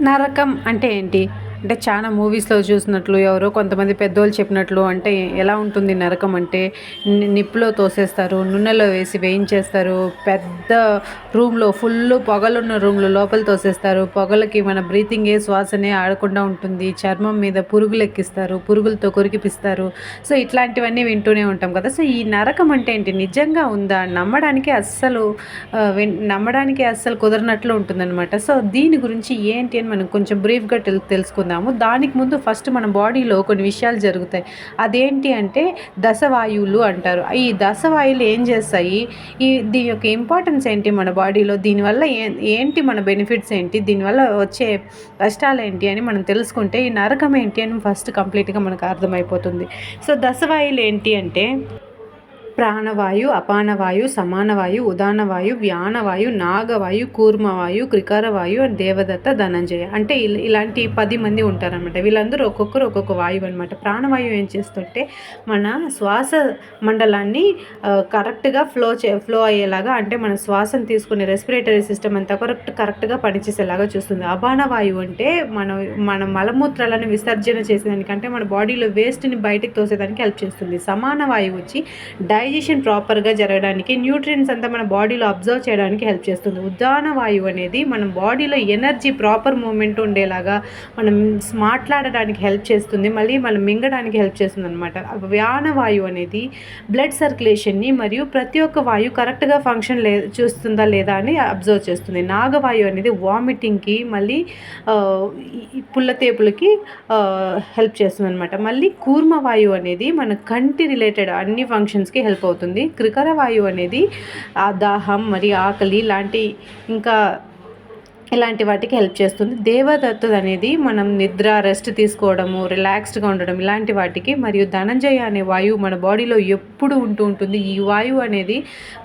నరకం అంటే ఏంటి? అంటే చాలా మూవీస్లో చూసినట్లు ఎవరో కొంతమంది పెద్దోళ్ళు చెప్పినట్లు అంటే ఎలా ఉంటుంది నరకం అంటే నిప్పులో తోసేస్తారు నూనెలో వేసి వేయించేస్తారు పెద్ద రూమ్లో ఫుల్ పొగలున్న రూమ్లో లోపల తోసేస్తారు పొగలకి మన బ్రీతింగ్ ఏ శ్వాసనే ఆడకుండా ఉంటుంది చర్మం మీద పురుగులు ఎక్కిస్తారు పురుగులతో కొరికిపిస్తారు. సో ఇట్లాంటివన్నీ వింటూనే ఉంటాం కదా. సో ఈ నరకం అంటే ఏంటి? నిజంగా ఉందా? నమ్మడానికి అస్సలు నమ్మడానికి అస్సలు కుదరనట్లు ఉంటుందన్నమాట. సో దీని గురించి ఏంటి అని మనం కొంచెం బ్రీఫ్గా తెలుసుకుందాం. తెలుసుకుందాము దానికి ముందు ఫస్ట్ మన బాడీలో కొన్ని విషయాలు జరుగుతాయి. అదేంటి అంటే దశవాయువులు అంటారు. ఈ దశవాయువులు ఏం చేస్తాయి? ఈ దీని యొక్క ఇంపార్టెన్స్ ఏంటి మన బాడీలో? దీనివల్ల ఏంటి మన బెనిఫిట్స్ ఏంటి? దీనివల్ల వచ్చే కష్టాలు ఏంటి అని మనం తెలుసుకుంటే ఈ నరకం ఏంటి అని ఫస్ట్ కంప్లీట్గా మనకు అర్థమైపోతుంది. సో దశవాయులు ఏంటి అంటే ప్రాణవాయు అపానవాయు సమానవాయు ఉదానవాయు వ్యానవాయు నాగవాయు కూర్మవాయు క్రికారవాయు అండ్ దేవదత్త ధనంజయ అంటే ఇలాంటి పది మంది ఉంటారనమాట వీళ్ళందరూ ఒక్కొక్కరు ఒక్కొక్క వాయువు అనమాట ప్రాణవాయువు ఏం చేస్తుంటే మన శ్వాస మండలాన్ని కరెక్ట్గా ఫ్లో చే ఫ్లో అయ్యేలాగా అంటే మన శ్వాసను తీసుకునే రెస్పిరేటరీ సిస్టమ్ అంతా కరెక్ట్ కరెక్ట్గా పనిచేసేలాగా చూస్తుంది. అపాన వాయువు అంటే మన మన మలమూత్రాలను విసర్జన చేసేదానికంటే మన బాడీలో వేస్ట్ని బయటకు తోసేదానికి హెల్ప్ చేస్తుంది. సమాన వాయువు వచ్చి డైజెషన్ ప్రాపర్గా జరగడానికి న్యూట్రియన్స్ అంతా మన బాడీలో అబ్జర్వ్ చేయడానికి హెల్ప్ చేస్తుంది. ఉద్దాన వాయువు అనేది మన బాడీలో ఎనర్జీ ప్రాపర్ మూమెంట్ ఉండేలాగా మనం మాట్లాడడానికి హెల్ప్ చేస్తుంది. మళ్ళీ మనం మింగడానికి హెల్ప్ చేస్తుంది అనమాట వ్యాన వాయువు అనేది బ్లడ్ సర్క్యులేషన్ని మరియు ప్రతి ఒక్క వాయువు కరెక్ట్గా ఫంక్షన్ లే చూస్తుందా లేదా అని అబ్జర్వ్ చేస్తుంది. నాగవాయువు అనేది వామిటింగ్కి మళ్ళీ పుల్లతేపులకి హెల్ప్ చేస్తుంది అనమాట మళ్ళీ కూర్మ వాయువు అనేది మన కంటి రిలేటెడ్ అన్ని ఫంక్షన్స్కి హెల్ప్ అవుతుంది క్రికర వాయువు అనేది ఆ దాహం మరి ఆకలి లాంటి ఇంకా ఇలాంటి వాటికి హెల్ప్ చేస్తుంది. దేవదత్తు అనేది మనం నిద్ర రెస్ట్ తీసుకోవడము రిలాక్స్డ్గా ఉండడం ఇలాంటి వాటికి మరియు ధనంజయ అనే వాయువు మన బాడీలో ఎప్పుడు ఉంటూ ఉంటుంది. ఈ వాయువు అనేది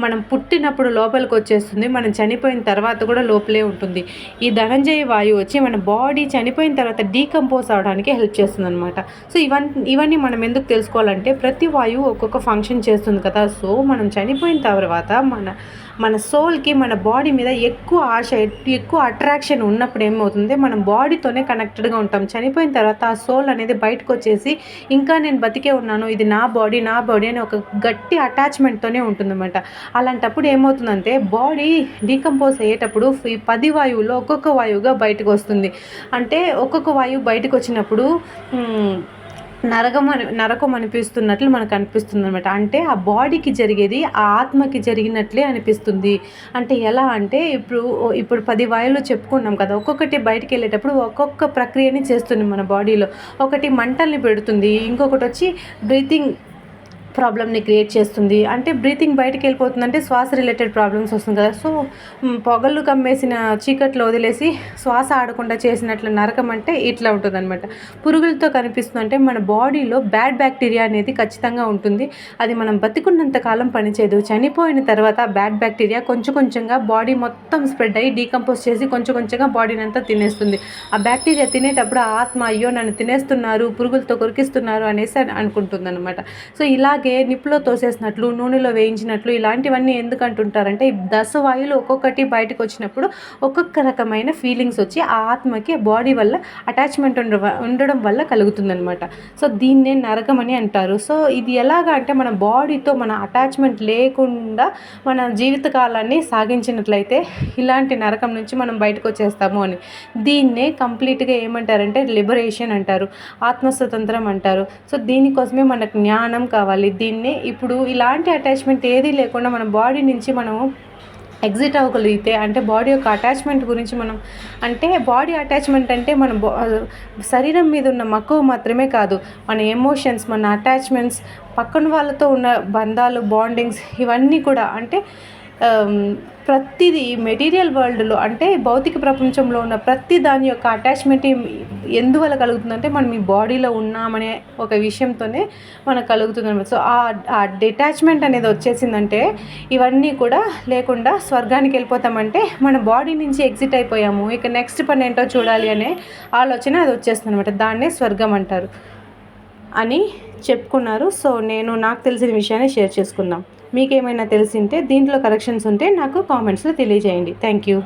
మనం పుట్టినప్పుడు లోపలికి వచ్చేస్తుంది. మనం చనిపోయిన తర్వాత కూడా లోపలే ఉంటుంది. ఈ ధనంజయ వాయువు వచ్చి మన బాడీ చనిపోయిన తర్వాత డీకంపోజ్ అవడానికి హెల్ప్ చేస్తుంది అనమాట సో ఇవన్నీ ఇవన్నీ మనం ఎందుకు తెలుసుకోవాలంటే ప్రతి వాయువు ఒక్కొక్క ఫంక్షన్ చేస్తుంది కదా. సో మనం చనిపోయిన తర్వాత మన మన సోల్కి మన బాడీ మీద ఎక్కువ ఆశ ఎక్కువ అట్రాక్షన్ ఉన్నప్పుడు ఏమవుతుంది? మనం బాడీతోనే కనెక్టెడ్గా ఉంటాం. చనిపోయిన తర్వాత ఆ సోల్ అనేది బయటకు వచ్చేసి ఇంకా నేను బతికే ఉన్నాను. ఇది నా బాడీ నా బాడీ అని ఒక గట్టి అటాచ్మెంట్తోనే ఉంటుందన్నమాట. అలాంటప్పుడు ఏమవుతుందంటే బాడీ డీకంపోజ్ అయ్యేటప్పుడు ఈ పది వాయువులో ఒక్కొక్క వాయువుగా బయటకు వస్తుంది. అంటే ఒక్కొక్క వాయువు బయటకు వచ్చినప్పుడు నరకం అని నరకం అనిపిస్తున్నట్లు మనకు అనిపిస్తుంది అనమాట అంటే ఆ బాడీకి జరిగేది ఆ ఆత్మకి జరిగినట్లే అనిపిస్తుంది. అంటే ఎలా అంటే ఇప్పుడు ఇప్పుడు పది వాయులు చెప్పుకున్నాం కదా ఒక్కొక్కటి బయటికి వెళ్ళేటప్పుడు ఒక్కొక్క ప్రక్రియని చేస్తుంది మన బాడీలో. ఒకటి మంటల్ని పెడుతుంది ఇంకొకటి వచ్చి బ్రీతింగ్ ప్రాబ్లమ్ని క్రియేట్ చేస్తుంది. అంటే బ్రీతింగ్ బయటకు వెళ్ళిపోతుంది అంటే శ్వాస రిలేటెడ్ ప్రాబ్లమ్స్ వస్తుంది కదా. సో పొగళ్ళు కమ్మేసిన చీకట్లో వదిలేసి శ్వాస ఆడకుండా చేసినట్లు నరకం అంటే ఇట్లా ఉంటుంది అనమాట పురుగులతో కనిపిస్తుందంటే మన బాడీలో బ్యాడ్ బ్యాక్టీరియా అనేది ఖచ్చితంగా ఉంటుంది. అది మనం బతికున్నంత కాలం పనిచేయదు. చనిపోయిన తర్వాత బ్యాడ్ బ్యాక్టీరియా కొంచెం కొంచెంగా బాడీ మొత్తం స్ప్రెడ్ అయ్యి డీకంపోజ్ చేసి కొంచెం కొంచెంగా బాడీని అంతా తినేస్తుంది. ఆ బ్యాక్టీరియా తినేటప్పుడు ఆత్మ అయ్యో నన్ను తినేస్తున్నారు పురుగులతో కొరికిస్తున్నారు అనేసి అనుకుంటుంది అనమాట సో ఇలా అలాగే నిప్పులో తోసేసినట్లు నూనెలో వేయించినట్లు ఇలాంటివన్నీ ఎందుకు అంటుంటారంటే ఈ దశ వాయువులు ఒక్కొక్కటి బయటకు వచ్చినప్పుడు ఒక్కొక్క రకమైన ఫీలింగ్స్ వచ్చి ఆ ఆత్మకి బాడీ వల్ల అటాచ్మెంట్ ఉండ ఉండడం వల్ల కలుగుతుందనమాట సో దీన్నే నరకం అని అంటారు. సో ఇది ఎలాగా అంటే మన బాడీతో మన అటాచ్మెంట్ లేకుండా మన జీవితకాలాన్ని సాగించినట్లయితే ఇలాంటి నరకం నుంచి మనం బయటకు వచ్చేస్తాము అని. దీన్నే కంప్లీట్గా ఏమంటారంటే లిబరేషన్ అంటారు ఆత్మస్వతంత్రం అంటారు. సో దీనికోసమే మనకు జ్ఞానం కావాలి దీన్నే. ఇప్పుడు ఇలాంటి అటాచ్మెంట్ ఏదీ లేకుండా మన బాడీ నుంచి మనము ఎగ్జిట్ అవ్వగలిగితే అంటే బాడీ యొక్క అటాచ్మెంట్ గురించి మనం అంటే బాడీ అటాచ్మెంట్ అంటే మన శరీరం మీద ఉన్న మక్కువ మాత్రమే కాదు మన ఎమోషన్స్ మన అటాచ్మెంట్స్ పక్కన వాళ్ళతో ఉన్న బంధాలు బాండింగ్స్ ఇవన్నీ కూడా అంటే Um, ప్రతిదీ మెటీరియల్ వరల్డ్లో అంటే భౌతిక ప్రపంచంలో ఉన్న ప్రతి దాని యొక్క అటాచ్మెంట్ ఎందువల్ల కలుగుతుందంటే మనం ఈ బాడీలో ఉన్నామనే ఒక విషయంతోనే మనకు కలుగుతుంది అనమాట సో ఆ డిటాచ్మెంట్ అనేది వచ్చేసిందంటే ఇవన్నీ కూడా లేకుండా స్వర్గానికి వెళ్ళిపోతామంటే మన బాడీ నుంచి ఎగ్జిట్ అయిపోయాము. ఇక నెక్స్ట్ పని ఏంటో చూడాలి అనే ఆలోచన అది వచ్చేస్తుంది అనమాట దాన్నే స్వర్గం అంటారు అని చెప్పుకున్నారు. సో నేను నాకు తెలిసిన విషయాన్ని షేర్ చేసుకుందాం. మీకేమైనా తెలిసింటే దీంట్లో కరెక్షన్స్ ఉంటే నాకు కామెంట్స్లో తెలియజేయండి. Thank you